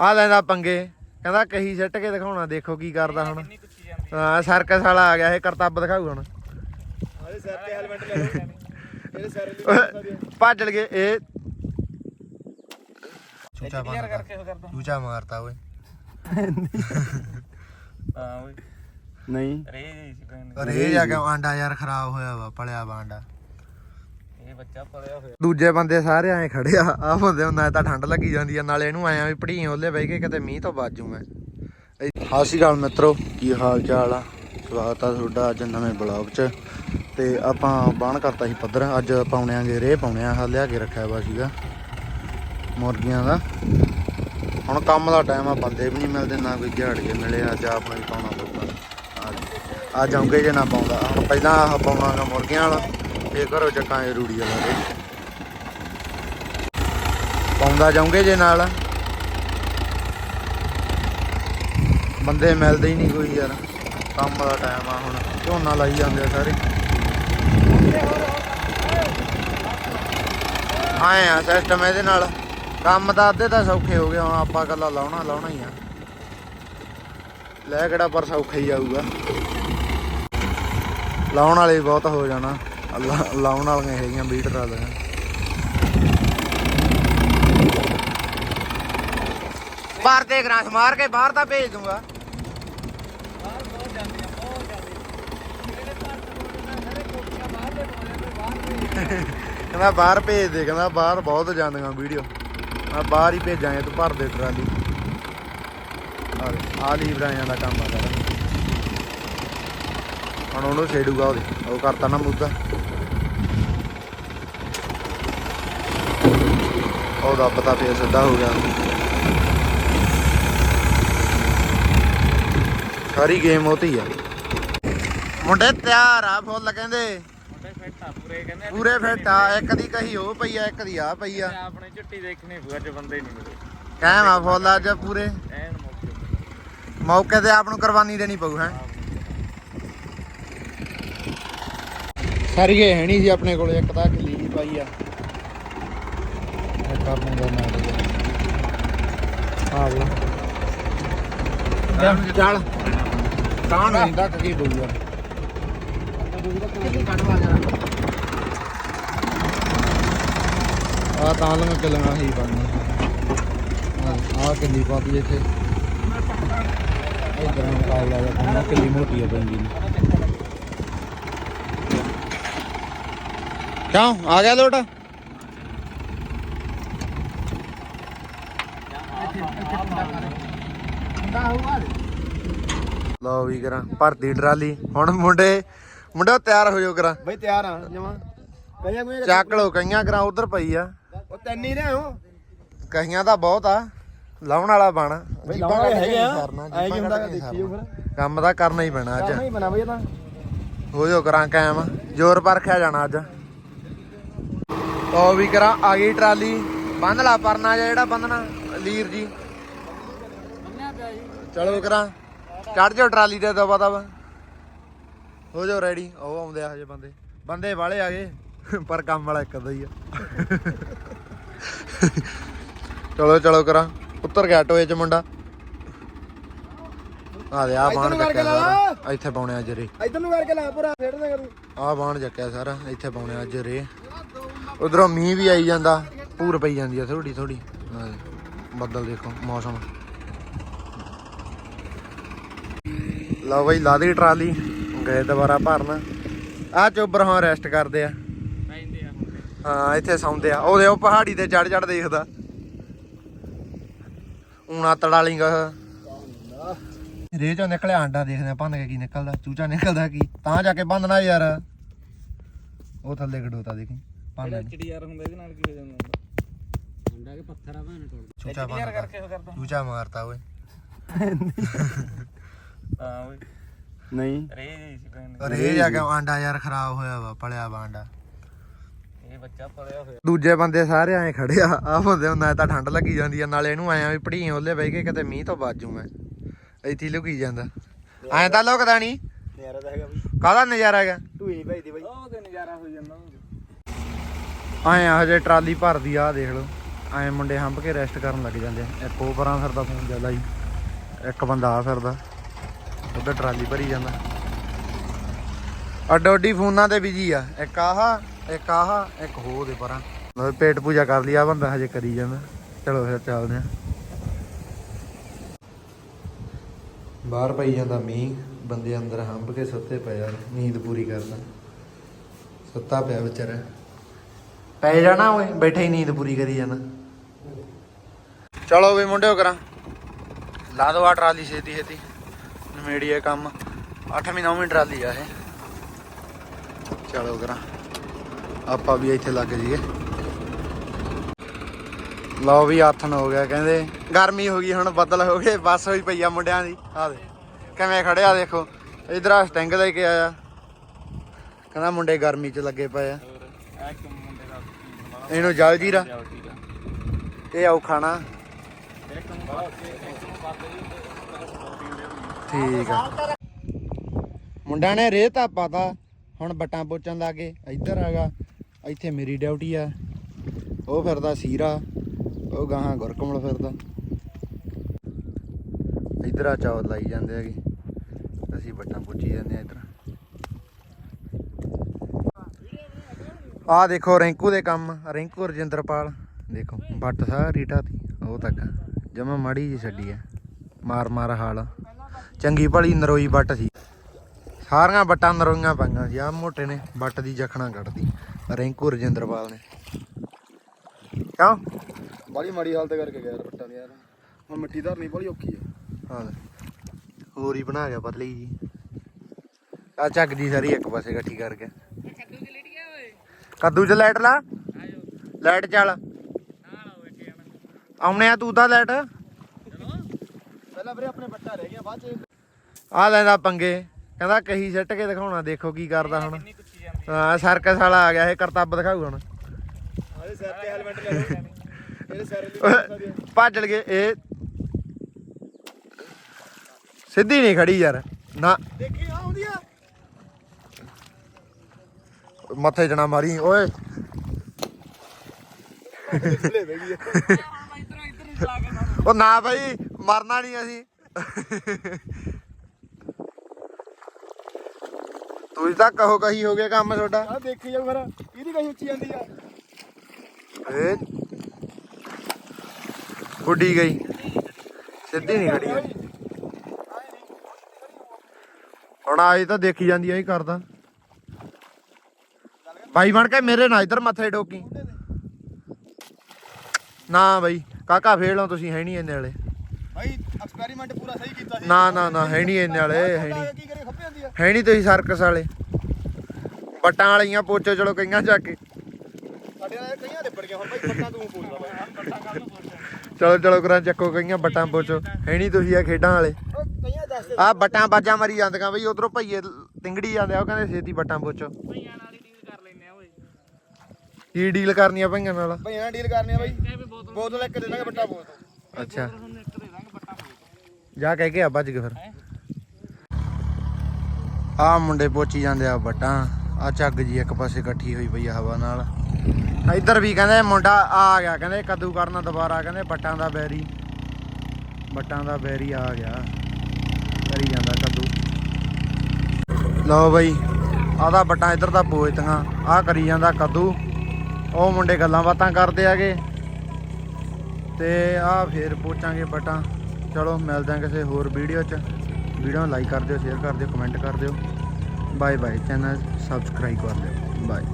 ਆ ਲੈਂਦਾ ਪੰਗੇ। ਕਹਿੰਦਾ ਕਹੀ ਸਿੱਟ ਕੇ ਦਿਖਾਉਣਾ ਦੇਖੋ ਕੀ ਕਰਦਾ ਹੁਣ। ਹਾਂ ਸਰਕਸ ਵਾਲਾ ਆ ਗਿਆ ਇਹ ਕਰਤੱਬ ਦਿਖਾਊ ਹੁਣ। ਆਲੇ ਸਿਰ ਤੇ ਹੈਲਮਟ ਲੈ ਲਓ ਇਹਦੇ ਸਿਰ ਲਈ ਭੱਜ ਲਗੇ ਇਹ ਚੂਚਾ ਕਲੀਅਰ ਕਰਕੇ ਉਹ ਕਰਦਾ। ਚੂਚਾ ਮਾਰਤਾ ਓਏ। ਹਾਂ ਓਏ। ਨਹੀਂ। ਰੇ ਸੀ ਭੈਣ ਅਰੇ ਜਾ ਕੇ ਆਂਡਾ ਯਾਰ ਖਰਾਬ ਹੋਇਆ ਵਾ ਪਲਿਆ ਵਾ ਆਂਡਾ। ਇਹ ਬੱਚਾ ਪਲਿਆ ਹੋਇਆ। ਦੂਜੇ ਬੰਦੇ ਸਾਰੇ ਐਂ ਖੜੇ ਆ ਆ ਬੰਦੇ ਹੁੰਦਾ ਤਾਂ ਠੰਡ ਲੱਗੀ ਜਾਂਦੀ ਆ, ਨਾਲੇ ਇਹਨੂੰ ਆਇਆ ਵੀ ਪੜੀਆਂ ਉਹਲੇ ਬਹਿ ਕੇ ਕਿਤੇ ਮੀਂਹ ਤੋਂ ਬਾਜੂ ਮੈਂ। ਹਾਸੀ ਗੱਲ ਮਿੱਤਰੋ, ਕੀ ਹਾਲ ਚਾਲ ਆ? ਸਵਾਗਤ ਆ ਤੁਹਾਡਾ ਅੱਜ ਨਵੇਂ ਬਲੌਗ 'ਚ। ਤੇ ਆਪਾਂ ਬਾਣ ਕਰਤਾ ਸੀ ਪੱਧਰ, ਅੱਜ ਪਾਉਣਿਆਂਗੇ ਰੇ ਪਾਉਣਿਆ ਆ ਲਿਆ ਕੇ ਰੱਖਿਆ ਵਾ ਸੀਗਾ, ਮੁਰਗੀਆਂ ਦਾ। ਹੁਣ ਕੰਮ ਦਾ ਟਾਈਮ ਆ, ਬੰਦੇ ਵੀ ਨਹੀਂ ਮਿਲਦੇ, ਨਾ ਕੋਈ ਦਿਹਾੜੀਏ ਮਿਲੇ, ਅੱਜ ਆਪਣਾ ਵੀ ਪਾਉਣਾ ਪਊਗਾ। ਆ ਜਾਉਂਗੇ ਜੇ ਨਾ ਪਾਉਂਦਾ। ਹੁਣ ਪਹਿਲਾਂ ਆਹ ਪਾਉਣਾਗਾ ਮੁਰਗੀਆਂ ਵਾਲਾ। ਫੇਰ ਘਰੋਂ ਚੱਕਾਂਗੇ ਰੂੜੀ ਵਾਲਾ ਰੇ ਪਾਉਂਦਾ ਜਾਉਂਗੇ ਜੇ ਨਾਲ। ਬੰਦੇ ਮਿਲਦੇ ਹੀ ਨਹੀਂ ਕੋਈ ਯਾਰ। ਕੰਮ ਦਾ ਟਾਈਮ ਆ ਹੁਣ। ਝੋਨਾ ਲਾਈ ਜਾਂਦੇ ਆ ਸਾਰੇ। ਆਏ ਆ ਸਿਸਟਮ ਇਹਦੇ ਨਾਲ। ਕੰਮ ਤਾਂ ਅੱਧੇ ਤਾਂ ਸੌਖੇ ਹੋ ਗਏ, ਹੁਣ ਆਪਾਂ ਕੱਲਾ ਲਾਉਣਾ ਲਾਉਣਾ ਹੀ ਆ। ਲੈ ਕਿਹੜਾ ਪਰ ਸੌਖਾ ਹੀ ਆਊਗਾ। ਲਾਉਣ ਵਾਲੇ ਬਹੁਤ ਹੋ ਜਾਣਾ। ਲਾਉਣ ਵਾਲੀਆਂ ਹੈਗੀਆਂ ਮੀਟਰ ਵਾਲੀਆਂ ਬਾਹਰ ਤੇ ਗਰਾਸ ਮਾਰ ਕੇ ਬਾਹਰ ਦਾ ਭੇਜ ਦੂੰਗਾ। ਕਹਿੰਦਾ ਬਾਹਰ ਭੇਜ ਦੇ ਕਹਿੰਦਾ ਬਾਹਰ ਬਹੁਤ ਜਾਂਦੀਆਂ ਵੀਡੀਓ। ਮੈਂ ਬਾਹਰ ਹੀ ਭੇਜਾਂਗੇ ਤੂੰ ਭਰ ਦੇ ਟਰਾਲੀ ਆ ਦੇ, ਆ ਦਾ ਕੰਮ ਆ ਸਾਰਾ। ਹੁਣ ਉਹਨੂੰ ਛੇੜੂਗਾ ਉਹਦੇ ਉਹ ਕਰਤਾ ਨਾ ਮੁੱਦਾ। ਉਹਦਾ ਪਤਾ ਫੇਰ ਸਿੱਧਾ ਹੋ ਗਿਆ। ਸਾਰੀ ਗੇਮ ਉਹਤੀ ਆ। ਮੁੰਡੇ ਤਿਆਰ ਆ ਫੁੱਲ ਕਹਿੰਦੇ। ਮੁੰਡੇ ਫਿੱਟ ਆ ਪੂਰੇ ਕਹਿੰਦੇ ਪੂਰੇ ਫਿੱਟ ਆ ਇੱਕ ਦੀ ਕਹੀ ਉਹ ਪਈ ਆ ਇੱਕ ਦੀ ਆ ਪਈ ਆ। ਆਪਣੇ ਝੁੱਟੀ ਦੇਖਣੀ ਪਊ ਅੱਜ ਬੰਦੇ ਨਹੀਂ ਮਿਲੇ। ਕਾਇਮ ਆ ਫੁੱਲ ਅੱਜ ਪੂਰੇ। ਐਨ ਮੌਕੇ ਮੌਕੇ ਤੇ ਆਪ ਨੂੰ ਕੁਰਬਾਨੀ ਦੇਣੀ ਪਊ ਹੈ। ਸਾਰੀਏ ਹੈ ਨਹੀਂ ਸੀ ਆਪਣੇ ਕੋਲ ਇੱਕ ਤਾਂ ਦੀ ਪਾਈ ਆ ਇਹ ਕਰਨ ਦਾ ਨਾਲ ਆ ਗਿਆ ਚੱਲ ਕਾਣ ਨਹੀਂ ਤੱਕ ਕੀ ਬਊਗਾ ਆ ਤਾਂ ਲੰਗ ਚੱਲਣਾ ਹੀ ਬਣਨਾ ਆ ਕਿੱਲੀ ਪਾਤੀ ਇੱਥੇ ਇਧਰ ਮੁਕਾਬਲਾ ਦਾ ਪੰਨਾ ਕਿੱਲੀ ਮੋਟੀ ਆ ਪੈਂਦੀ ਨੇ ਕਿਉਂ ਆ ਗਿਆ ਲੋਟ ਲਓ ਵੀ ਕਰਾਂ ਭਰਤੀ ਟਰਾਲੀ। ਹੁਣ ਮੁੰਡੇ ਮੁੰਡਾ ਤਿਆਰ ਹੋ ਜਾਓ ਕਰਾਂ। ਬਈ ਤਿਆਰ ਆ ਜਮਾ। ਕਈਆਂ ਕੋਈ ਚੱਕ ਲਓ ਕਈਆਂ ਕਰਾਂ ਉਧਰ ਪਈ ਆ। ਉਹ ਤੈਨੂੰ ਹੀ ਰਹੇ ਹੋ ਕਈਆਂ ਦਾ ਬਹੁਤ ਆ ਲਾਉਣ ਵਾਲਾ ਬਣ। ਬਈ ਜੀਭਾਂ ਲਾਉਣ ਵਾਲੇ ਕੱਢ ਕੇ ਹੈਗੇ ਆ। ਐਂ ਕੀ ਹੁੰਦਾ ਦੇਖੀਓ। ਫਿਰ। ਕੰਮ ਤਾਂ ਕਰਨਾ ਹੀ ਪੈਣਾ ਅੱਜ। ਨਹੀਂ ਬਣਾ ਬਈ ਤਾਂ। ਹੋ ਜਾਓ ਕਰਾਂ ਕਾਇਮ। ਜ਼ੋਰ ਪਰਖਿਆ ਜਾਣਾ ਅੱਜ। ਉਹ ਵੀ ਕਰਾਂ ਆ ਗਈ ਟਰਾਲੀ। ਬੰਨ ਲਾ ਪਰਨਾ ਜਿਹਾ ਜਿਹੜਾ ਬੰਨਣਾ ਲੀਰ ਜੀ। ਚਲੋ ਕਰਾਂ। ਚੜ ਜਾਓ ਟਰਾਲੀ ਤੇ ਦਬਾ ਦਬਾ। ਹੋ ਜਾਓ ਰੈਡੀ ਉਹ ਆਉਂਦੇ ਆ ਹਜੇ ਬੰਦੇ। ਬੰਦੇ ਵਾਲੇ ਆ ਗਏ। ਪਰ ਕੰਮ ਵਾਲਾ ਇੱਕ ਦਾ ਹੀ ਆ। ਚਲੋ ਚਲੋ ਕਰਾਂ। ਉੱਤਰ ਗਿਆ ਟੋਏ ਚ ਮੁੰਡਾ। ਆ ਦੇ ਆ ਬਾਣ ਕਰਕੇ ਚੱਕਿਆ ਲਾ। ਇੱਥੇ ਪਾਉਣੇ ਆ ਜਰੇ ਇਧਰ ਨੂੰ ਕਰਕੇ ਲਾ ਪੂਰਾ ਫੇੜਦੇ ਕਰੂ। ਆ ਬਾਣ ਚੱਕਿਆ ਸਾਰਾ। ਇੱਥੇ ਪਾਉਣੇ ਅੱਜ ਰੇ। ਉਧਰੋਂ ਮੀਂਹ ਵੀ ਆਈ ਜਾਂਦਾ। ਪੂਰ ਪਈ ਜਾਂਦੀ ਆ ਥੋੜੀ ਥੋੜੀ ਬੱਦਲ ਦੇਖੋ ਮੌਸਮ। ਲਓ ਬਈ ਲਾ ਦੀ ਟਰਾਲੀ। ਗਏ ਦੁਬਾਰਾ ਭਰਨ। ਆ ਚੋਬਰ ਹਾਂ ਰੈਸਟ ਕਰਦੇ ਆ। ਪੈਂਦੇ ਆ ਮੁੰਡੇ ਹਾਂ ਇੱਥੇ ਸੌਂਦੇ ਆ। ਉਹਦੇ ਉਹ ਪਹਾੜੀ ਤੇ ਚੜ ਚੜ ਦੇਖਦਾ। ਊਣਾ ਤੜਾ ਲਿੰਗਾ ਰੇ ਚੋਂ ਨਿਕਲਿਆ ਆਂਡਾ ਦੇਖਦੇ ਆ ਭੰਨ ਕੇ ਕੀ ਨਿਕਲਦਾ ਚੂਚਾ ਨਿਕਲਦਾ ਕੀ? ਤਾਂ ਜਾ ਕੇ ਬੰਨਣਾ ਯਾਰ। ਉਹ ਥੱਲੇ ਖੜੋਤਾ ਦੇਖੀ। ਭੰਨ ਜਿਹੜਾ ਚਿੜੀ ਯਾਰ ਹੁੰਦਾ ਇਹਦੇ ਨਾਲ ਕੀ ਹੋ ਜਾਂਦਾ? ਮੁੰਡਾ ਕੇ ਪੱਥਰ ਆ ਭਾਣ ਕੋਲ ਚੂਚਾ ਕਰਦਾ। ਚੂਚਾ ਮਾਰਤਾ ਓਏ। ਹਾਂ ਓਏ ਨਹੀਂ। ਰੇ ਸੀ ਭੈਣ ਰੇ ਜਾ ਕੇ ਆਂਡਾ ਯਾਰ ਖਰਾਬ ਹੋਇਆ ਵਾ ਪਲਿਆ ਵਾ ਆਂਡਾ। ਇਹ ਬੱਚਾ ਪਲਿਆ ਹੋਇਆ। ਦੂਜੇ ਬੰਦੇ ਸਾਰੇ ਐਂ ਖੜੇ ਆ ਆ ਬੰਦੇ ਹੁੰਦਾ ਤਾਂ ਠੰਡ ਲੱਗੀ ਜਾਂਦੀ ਆ ਨਾਲੇ ਇਹਨੂੰ ਆਇਆ ਵੀ ਪੜੀਆਂ ਉਹਲੇ ਬਹਿ ਕੇ ਕਿਤੇ ਮੀਂਹ ਤੋਂ ਬਾਜੂ ਮੈਂ। ਇੱਥੇ ਹੀ ਲੁਕੀ ਜਾਂਦਾ। ਐਂ ਤਾਂ ਲੁਕਦਾ ਨਹੀਂ ਨਜ਼ਾਰਾ ਤਾਂ ਹੈਗਾ ਬਈ। ਕਾਹਦਾ ਨਜ਼ਾਰਾ ਹੈਗਾ? ਢੂਈ ਭਾਈ ਦੀ ਬਈ। ਉਹ ਤੇ ਨਜ਼ਾਰਾ ਹੋ ਜਾਂਦਾ ਆਏ ਆ ਹਜੇ ਟਰਾਲੀ ਭਰਦੀ ਆ ਆਹ ਦੇਖ ਲਓ। ਐ ਮੁੰਡੇ ਹੰਪ ਕੇ ਰੈਸਟ ਕਰਨ ਲੱਗ ਜਾਂਦੇ ਆ। ਇੱਕ ਉਹ ਪਰਾਂ ਫਿਰਦਾ ਫੋਨ ਜ਼ਿਆਦਾ ਜੀ ਇੱਕ ਬੰਦਾ ਆ ਫਿਰਦਾ। ਉਧਰ ਟਰਾਲੀ ਭਰੀ ਜਾਂਦਾ। ਅੱਡੋ ਫੋਨਾਂ ਤੇ ਬਿਜ਼ੀ ਆ। ਇੱਕ ਆਹਾ ਇੱਕ ਆਹਾ, ਇੱਕ ਹੋ ਦੇ ਪਰਾਂ। ਲਓ ਪੇਟ ਪੂਜਾ ਕਰ ਲਈ ਆ ਬੰਦਾ ਹਜੇ ਕਰੀ ਜਾਂਦਾ। ਚਲੋ ਫਿਰ ਚੱਲਦੇ ਆ। ਬਾਹਰ ਪਈ ਜਾਂਦਾ ਮੀਂਹ, ਬੰਦੇ ਅੰਦਰ ਹੰਬ ਕੇ ਸੁੱਤੇ ਪਏ ਆ, ਨੀਂਦ ਪੂਰੀ ਕਰਦਾ ਸੁੱਤਾ ਪਿਆ ਵਿਚਾਰਾ। ਪੈ ਜਾਣਾ ਓਏ, ਬੈਠੇ ਹੀ ਨੀਂਦ ਪੂਰੀ ਕਰੀ ਜਾਂਦਾ ਚਲੋ ਵੀ ਮੁੰਡਿਓ ਕਰਾਂ। ਲਾ ਦੋ ਆ ਟਰਾਲੀ ਛੇਤੀ ਛੇਤੀ ਨਵੇੜੀਏ ਕੰਮ। 8ਵੀਂ 9ਵੀਂ ਟਰਾਲੀ ਆ ਇਹ। ਚਲੋ ਕਰਾਂ ਆਪਾਂ ਵੀ ਇੱਥੇ ਲੱਗ ਜੀਏ ਲਓ ਵੀ ਆਥਣ ਹੋ ਗਿਆ ਕਹਿੰਦੇ। ਗਰਮੀ ਹੋ ਗਈ ਹੁਣ ਬੱਦਲ ਹੋ ਗਏ ਬੱਸ ਹੋਈ ਪਈ ਆ ਮੁੰਡਿਆਂ ਦੀ। ਆ ਦੇ ਕਿਵੇਂ ਖੜਿਆ ਦੇਖੋ। ਇਧਰ ਆ ਸਟਿੰਗ ਲੈ ਕੇ ਆਇਆ। ਕਹਿੰਦਾ ਮੁੰਡੇ ਗਰਮੀ 'ਚ ਲੱਗੇ ਪਏ ਆ। ਦਾ ਇਹਨੂੰ ਜਲ ਜੀਰਾ। ਇਹ ਆਉ ਖਾਣਾ। ਇੱਕ ਨੂੰ ਬਾਅਦ ਠੀਕ ਆ। ਮੁੰਡਿਆਂ ਨੇ ਰੇਹ ਤਾਂ ਪਾਤਾ ਹੁਣ ਬਟਾਂ ਪੋਚਣ ਲੱਗੇ ਇੱਧਰ ਹੈਗਾ ਇੱਥੇ ਮੇਰੀ ਡਿਊਟੀ ਆ। ਉਹ ਫਿਰਦਾ ਸੀਰਾ, ਉਹ ਗਾਹਾਂ ਗੁਰਕਮਲ ਫਿਰਦਾ। ਇੱਧਰ ਆ ਚੌਲ ਲਾਈ ਜਾਂਦੇ ਹੈਗੇ, ਅਸੀਂ ਬਟਾਂ ਪੁੱਛੀ ਜਾਂਦੇ ਆ ਇੱਧਰ। ਆ ਦੇਖੋ ਰਿੰਕੂ ਦੇ ਕੰਮ, ਰਿੰਕੂ ਰਜਿੰਦਰਪਾਲ, ਦੇਖੋ, ਬੱਟ ਸਾਰੀ ਢਾਤੀ, ਉਹ ਤੱਕ ਜਮਾ ਮਾੜੀ ਜੀ ਛੱਡੀ ਆ ਮਾਰ ਮਾਰ ਹਾਲ। ਚੰਗੀ ਭਲੀ ਨਰੋਈ ਬੱਟ ਸੀ। ਸਾਰੀਆਂ ਬੱਟਾਂ ਨਰੋਈਆਂ ਪਾਈਆਂ ਸੀ। ਆ ਮੋਟੇ ਨੇ ਬੱਟ ਦੀ ਜਖਣਾ ਕੱਢਦੀ ਰਿੰਕੂ ਰਜਿੰਦਰਪਾਲ ਨੇ। ਕਿਉਂ? ਬਾਲੀ ਮਾੜੀ ਹਾਲਤ ਕਰਕੇ ਗਿਆ ਬੱਟਾਂ ਦੀ ਯਾਰ। ਹੁਣ ਮਿੱਟੀ ਧਰਨੀ ਬੜੀ ਔਖੀ ਆ। ਹਾਂ। ਹੋਰ ਹੀ ਬਣਾ ਗਿਆ ਪਤਲੀ ਜੀ। ਆ ਚੱਕ ਦੀ ਸਾਰੀ ਇੱਕ ਪਾਸੇ ਇਕੱਠੀ ਕਰ ਗਿਆ ਕੱਦੂ ਚ ਲਾਈਟ ਲਾ। ਲਾਈਟ ਚੱਲ। ਆਉਣੇ ਆ ਤੂੰ ਤਾਂ ਲਾਈਟ। ਪਹਿਲਾਂ ਵੀਰੇ ਆਪਣੇ ਬੱਟਾ ਰਹਿ ਗਿਆ ਬਾਅਦ ਚ ਆ ਲੈਂਦਾ ਪੰਗੇ। ਕਹਿੰਦਾ ਕਹੀ ਸਿੱਟ ਕੇ ਦਿਖਾਉਣਾ ਦੇਖੋ ਕੀ ਕਰਦਾ ਹੁਣ। ਹਾਂ ਸਰਕਸ ਵਾਲਾ ਆ ਗਿਆ ਇਹ ਕਰਤੱਬ ਦਿਖਾਊ ਹੁਣ। ਆਲੇ ਸਿਰ ਤੇ ਹੈਲਮਟ ਲੈ ਲਓ। ਇਹਦੇ ਸਿਰ ਲਈ ਓਏ, ਭੱਜ ਲਗੇ ਇਹ ਸਿੱਧੀ ਨਹੀਂ ਖੜੀ ਯਾਰ। ਨਾ। ਦੇਖੀ ਆ ਆਉਂਦੀ ਆ। ਮੱਥੇ ਜਣਾ ਮਾਰੀ ਓਏ। ਉਹ ਨਾ ਭਾਈ ਮਰਨਾ ਨਹੀਂ ਅਸੀਂ। ਤੁਸੀਂ ਤਾਂ ਕਹੋ ਕਹੀ ਹੋ ਗਿਆ ਕੰਮ ਤੁਹਾਡਾ। ਆ ਦੇਖੀ ਜਾਓ ਫਿਰ ਇਹਦੀ ਕਹੀ ਉੱਚੀ ਜਾਂਦੀ ਆ? ਏ ਉੱਡੀ ਗਈ। ਸਿੱਧੀ ਨਹੀਂ ਖੜੀ। ਹੁਣ ਆਈ ਤਾਂ ਦੇਖੀ ਜਾਂਦੀ ਆ ਹੀ ਕਰਦਾ। ਭਾਈ ਬਣ ਕੇ ਮੇਰੇ ਨਾਲ ਇਧਰ ਮੱਥੇ ਡੋਕੀ ਨਾ। ਬਈ ਕਾਕਾ ਫੇਲ ਹੋ ਤੁਸੀਂ ਹੈ ਨਹੀਂ ਇੰਨੇ ਵਾਲੇ। ਭਾਈ ਐਕਸਪੈਰੀਮੈਂਟ ਪੂਰਾ ਸਹੀ ਕੀਤਾ ਸੀ। ਨਾ ਨਾ ਨਾ ਹੈ ਨਹੀਂ ਇੰਨੇ ਵਾਲੇ ਹੈ ਨਹੀਂ। ਹੈ ਨਹੀਂ ਤੁਸੀਂ ਸਰਕਸ ਵਾਲੇ। ਪੱਟਾਂ ਵਾਲੀਆਂ ਪੋਚੋ ਚਲੋ ਕਈਆਂ ਚੱਕ ਕੇ। ਸਾਡੇ ਨਾਲ ਕਈਆਂ ਲਿਪੜ ਗਿਆ ਹੁਣ ਭਾਈ ਬੱਟਾ ਤੂੰ ਪੂਰਾ ਭਾਈ ਚਲੋ ਚਲੋ ਕਰਾਂ ਚੱਕੋ ਕਈਆਂ ਬੱਟਾਂ ਪੋਚੋ। ਹੈ ਨਹੀਂ ਤੁਸੀਂ ਆ ਖੇਡਾਂ ਵਾਲੇ। ਆ ਬੱਟਾਂ ਬਾਜਾਂ ਮਰੀ ਜਾਂਦੀਆਂ ਬਈ ਉਧਰੋਂ ਭਈਏ ਤਿੰਗੜੀ ਜਾਂਦੇ ਆ ਉਹ ਕਹਿੰਦੇ ਛੇਤੀ ਬੱਟਾਂ ਪੋਚੋ। ਭਈਆਂ ਨਾਲ ਹੀ ਡੀਲ ਕਰ ਲੈਨੇ ਆ ਓਏ। ਕੀ ਡੀਲ ਕਰਨੀ ਆ ਭਈਆਂ ਨਾਲ? ਭਈਆਂ ਨਾਲ ਡੀਲ ਕਰਨੀ ਆ ਬਾਈ ਬੋਤਲ ਇੱਕ ਦੇ ਦਾਂਗੇ ਬੱਟਾ ਬੋਤਲ ਅੱਛਾ। ਹੁਣ ਇੱਕ ਦੇ ਦਾਂਗੇ ਬੱਟਾ ਪਾ ਜਾ ਕਹਿ ਕੇ ਆ ਭੱਜ ਕੇ ਫਿਰ। ਆ ਮੁੰਡੇ ਪੋਚੀ ਜਾਂਦੇ ਆ ਬੱਟਾਂ ਆ ਝੱਗ ਜੀ ਇੱਕ ਪਾਸੇ ਇਕੱਠੀ ਹੋਈ ਪਈ ਆ ਹਵਾ ਨਾਲ। ਇੱਧਰ ਵੀ ਕਹਿੰਦੇ ਮੁੰਡਾ ਆ ਗਿਆ, ਕਹਿੰਦੇ ਕੱਦੂ ਕਰਨਾ ਦੁਬਾਰਾ, ਕਹਿੰਦੇ ਬੱਟਾਂ ਦਾ ਬੈਰੀ। ਬੱਟਾਂ ਦਾ ਬੈਰੀ ਆ ਗਿਆ। ਕਰੀ ਜਾਂਦਾ ਕੱਦੂ। ਲਓ ਬਈ ਆਦਾ ਬੱਟਾਂ ਇੱਧਰ ਤਾਂ ਪੋਚਤੀਆਂ ਆ ਕਰੀ ਜਾਂਦਾ ਕੱਦੂ। ਉਹ ਮੁੰਡੇ ਗੱਲਾਂ ਬਾਤਾਂ ਕਰਦੇ ਆਗੇ। ਤੇ ਆ ਫੇਰ ਪੋਚਾਂਗੇ ਬਟਾਂ ਚਲੋ, ਮਿਲਦੇ ਹਾਂ ਕਿਸੇ ਹੋਰ ਵੀਡੀਓ 'ਚ। ਵੀਡੀਓ ਨੂੰ ਲਾਈਕ ਕਰ ਦਿਓ ਸ਼ੇਅਰ ਕਰ ਦਿਓ ਕਮੈਂਟ ਕਰ ਦਿਓ। ਬਾਏ ਬਾਏ ਚੈਨਲ ਸਬਸਕ੍ਰਾਈਬ ਕਰ ਲਿਓ। ਬਾਏ